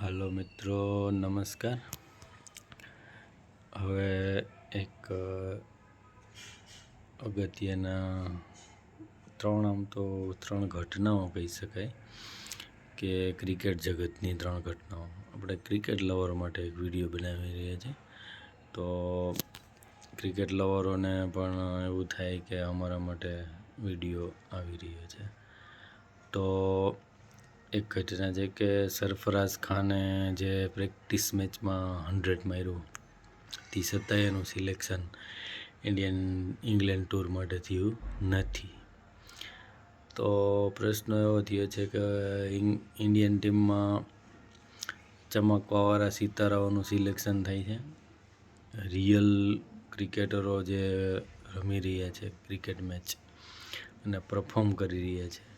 હાલો મિત્રો, નમસ્કાર. હવે એક અગત્યના ત્રણ, આમ તો ત્રણ ઘટનાઓ કહી શકાય કે ક્રિકેટ જગતની ત્રણ ઘટનાઓ. આપણે ક્રિકેટ લવર માટે એક વીડિયો બનાવી રહ્યા છીએ તો ક્રિકેટ લવરોને પણ એવું થાય કે અમારા માટે વીડિયો આવી રહ્યો છે. તો એક ઘટના છે કે સરફરાઝ ખાને જે પ્રેક્ટિસ મેચમાં હંડ્રેડ માર્યું. તે છતાંય એનું સિલેક્શન ઇન્ડિયન ઇંગ્લેન્ડ ટૂર માટે થયું નથી. તો પ્રશ્ન એવો થયો છે કે ઇન્ડિયન ટીમમાં ચમકવાવાળા સિતારાઓનું સિલેક્શન થાય છે? રિયલ ક્રિકેટરો જે રમી રહ્યા છે ક્રિકેટ મેચ અને પરફોર્મ કરી રહ્યા છે.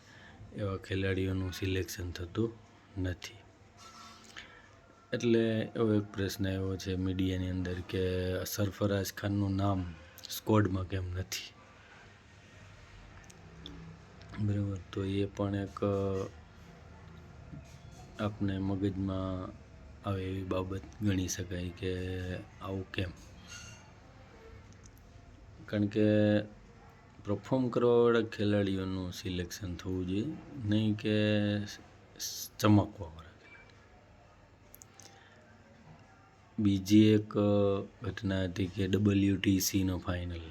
એવા ખેલાડીઓનું સિલેક્શન થતું નથી. એટલે એવો એક પ્રશ્ન આવ્યો છે મીડિયાની અંદર કે સરફરાઝ ખાનનું નામ સ્કોડમાં કેમ નથી? બરાબર, તો એ પણ એક આપણે મગજમાં આવે એવી બાબત ગણી શકાય કે આવું કેમ? કારણ કે પરફોર્મ કરવાવાળા ખેલાડીઓનું સિલેક્શન થવું જોઈએ, નહીં કે ચમકવાવાળા ચમકવાવાળા બીજી એક ઘટના હતી કે ડબલ્યુટીસીનો ફાઇનલ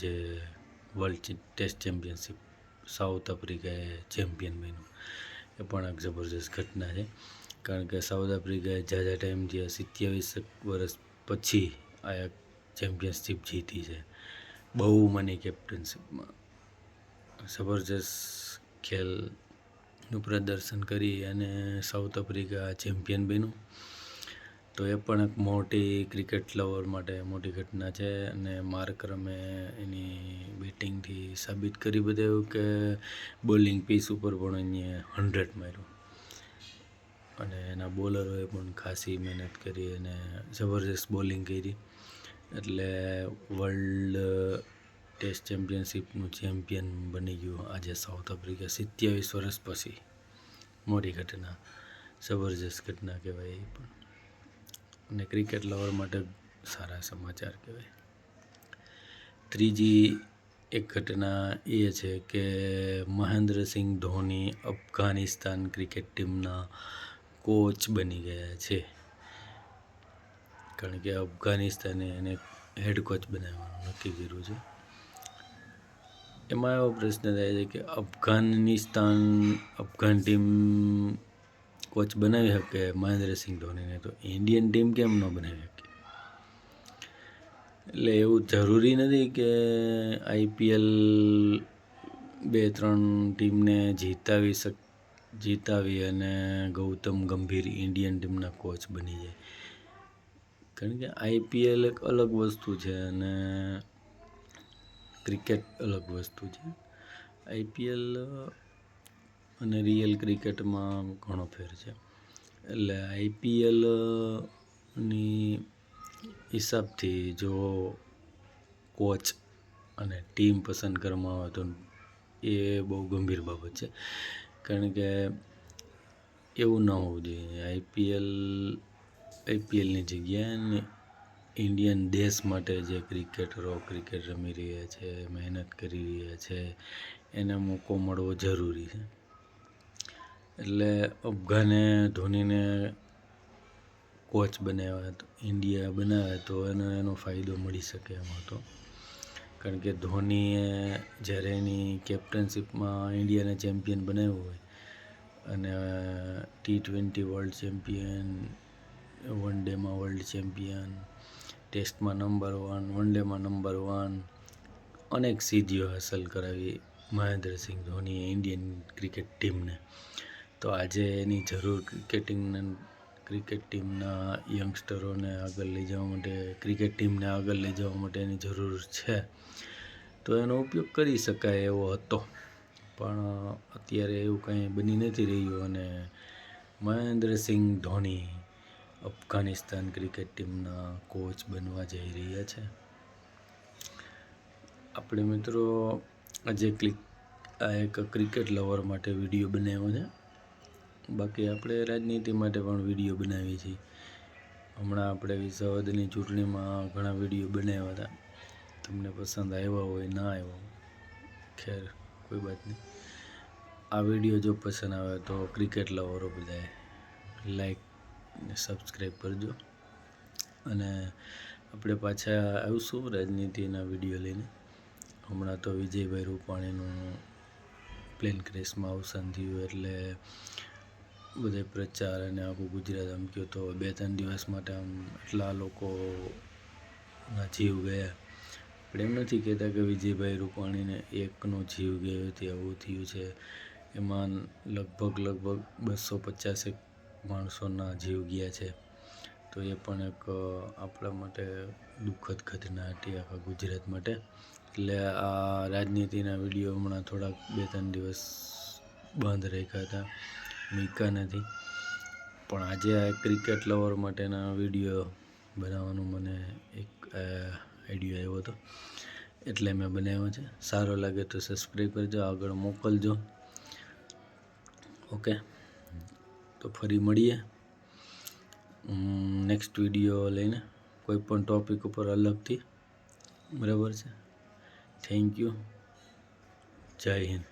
જે વર્લ્ડ ટેસ્ટ ચેમ્પિયનશિપ સાઉથ આફ્રિકાએ ચેમ્પિયન બન્યું. એ પણ એક જબરજસ્ત ઘટના છે. કારણ કે સાઉથ આફ્રિકાએ ઝાઝા ટાઈમથી જે સિત્યાવીસ વર્ષ પછી આ એક ચેમ્પિયનશિપ જીતી છે. બહુ મની કેપ્ટનશીપમાં જબરજસ્ત ખેલનું પ્રદર્શન કરી અને સાઉથ આફ્રિકા ચેમ્પિયન બન્યું. તો એ પણ એક મોટી ક્રિકેટ લવર માટે મોટી ઘટના છે અને માર્કરમે એની બેટિંગથી સાબિત કરી બતાવ્યું કે બોલિંગ પીસ ઉપર પણ એને હંડ્રેડ માર્યું. અને એના બોલરોએ પણ ખાસી મહેનત કરી અને જબરજસ્ત બોલિંગ કરી. એટલે વર્લ્ડ ટેસ્ટ ચેમ્પિયનશિપનું ચેમ્પિયન બની ગયું આજે સાઉથ આફ્રિકા સિત્યાવીસ વર્ષ પછી. મોટી ઘટના, જબરજસ્ત ઘટના કહેવાય એ પણ. અને ક્રિકેટ લવર માટે સારા સમાચાર કહેવાય. ત્રીજી એક ઘટના એ છે કે મહેન્દ્રસિંહ ધોની અફઘાનિસ્તાન ક્રિકેટ ટીમના કોચ બની ગયા છે. કારણ કે અફઘાનિસ્તાને એને હેડ કોચ બનાવવાનું નક્કી કર્યું છે. એમાં એવો પ્રશ્ન થાય છે કે અફઘાનિસ્તાન, અફઘાન ટીમ કોચ બનાવી શકે મહેન્દ્રસિંહ ધોનીને તો ઇન્ડિયન ટીમ કેમ ન બનાવી શકે? એટલે એવું જરૂરી નથી કે આઈપીએલ બે ત્રણ ટીમને જીતાવી શક, જીતાવી અને ગૌતમ ગંભીર ઇન્ડિયન ટીમના કોચ બની જાય. કારણ કે આઈપીએલ એક અલગ વસ્તુ છે અને ક્રિકેટ અલગ વસ્તુ છે. આઈપીએલ અને રિયલ ક્રિકેટમાં ઘણો ફેર છે. એટલે આઈપીએલની હિસાબથી જો કોચ અને ટીમ પસંદ કરવામાં આવે તો એ બહુ ગંભીર બાબત છે. કારણ કે એવું ન હોવું જોઈએ. આઈપીએલ આઈપીએલની જગ્યાએ ઇન્ડિયન દેશ માટે જે ક્રિકેટરો ક્રિકેટ રમી રહ્યા છે, મહેનત કરી રહ્યા છે, એને મોકો મળવો જરૂરી છે. એટલે અફઘાને, ધોનીને કોચ બનાવ્યા તો ઇન્ડિયા બનાવ્યા તો એનો એનો ફાયદો મળી શકે એમ હતો. કારણ કે ધોનીએ જ્યારે એની કેપ્ટનશીપમાં ઇન્ડિયાને ચેમ્પિયન બનાવ્યું હોય અને T twenty world champion one ડેમાં world champion ટેસ્ટમાં નંબર વન વન ડેમાં નંબર વન અનેક સિદ્ધિઓ હાંસલ કરાવી મહેન્દ્રસિંહ ધોનીએ ઇન્ડિયન ક્રિકેટ ટીમને તો આજે એની જરૂર ક્રિકેટિંગને ક્રિકેટ ટીમના યંગસ્ટરોને આગળ લઈ જવા માટે ક્રિકેટ ટીમને આગળ લઈ જવા માટે એની જરૂર છે. તો એનો ઉપયોગ કરી શકાય એવો હતો. પણ અત્યારે એવું કંઈ બની નથી રહ્યું અને મહેન્દ્રસિંહ ધોની અફઘાનિસ્તાન ક્રિકેટ ટીમના કોચ બનવા જઈ રહ્યા છે. આપણે મિત્રો, આજે ક્લિક આ એક ક્રિકેટ લવર માટે વીડિયો બનાવ્યો છે. બાકી આપણે રાજનીતિ માટે પણ વીડિયો બનાવીએ છીએ. હમણાં આપણે વિસાવદરની ચૂંટણીમાં ઘણા વીડિયો બનાવ્યા હતા. તમને પસંદ આવ્યા હોય, ના આવ્યા ખેર, કોઈ વાત નહીં. આ વીડિયો જો પસંદ આવે તો ક્રિકેટ લવરો બધાએ લાઈક સબસ્ક્રાઈબ કરજો. અને આપણે પાછા આવીશું રાજનીતિના વીડિયો લઈને? હમણાં તો વિજયભાઈ રૂપાણીનું પ્લેન ક્રેશમાં અવસાન થયું એટલે બધે પ્રચાર અને આખું ગુજરાત આમ કહ્યું તો બે ત્રણ દિવસ માટે આમ એટલા લોકોના જીવ ગયા. આપણે એમ નથી કહેતા કે વિજયભાઈ રૂપાણીને એકનો જીવ ગયો તે આવું થયું છે. એમાં લગભગ લગભગ બસો પચાસેક માણસોના જીવ ગયા છે. તો એ પણ એક આપણા માટે દુઃખદ ઘટના હતી આખા ગુજરાત માટે. એટલે આ રાજનીતિના વીડિયો હમણાં થોડાક બે ત્રણ દિવસ બંધ રાખ્યા હતા. મૂક્યા નથી. પણ આજે આ ક્રિકેટ લવર માટેના વીડિયો બનાવવાનું મને એક આઈડિયો આવ્યો હતો. એટલે મેં બનાવ્યો છે. સારો લાગે તો સબસ્ક્રાઈબ કરજો, આગળ મોકલજો. ઓકે તો ફરી મળીએ. નેક્સ્ટ વીડિયો લઈને કોઈ પણ ટૉપિક ઉપર અલગથી. બરાબર છે? થેન્ક યુ જય હિન્દ.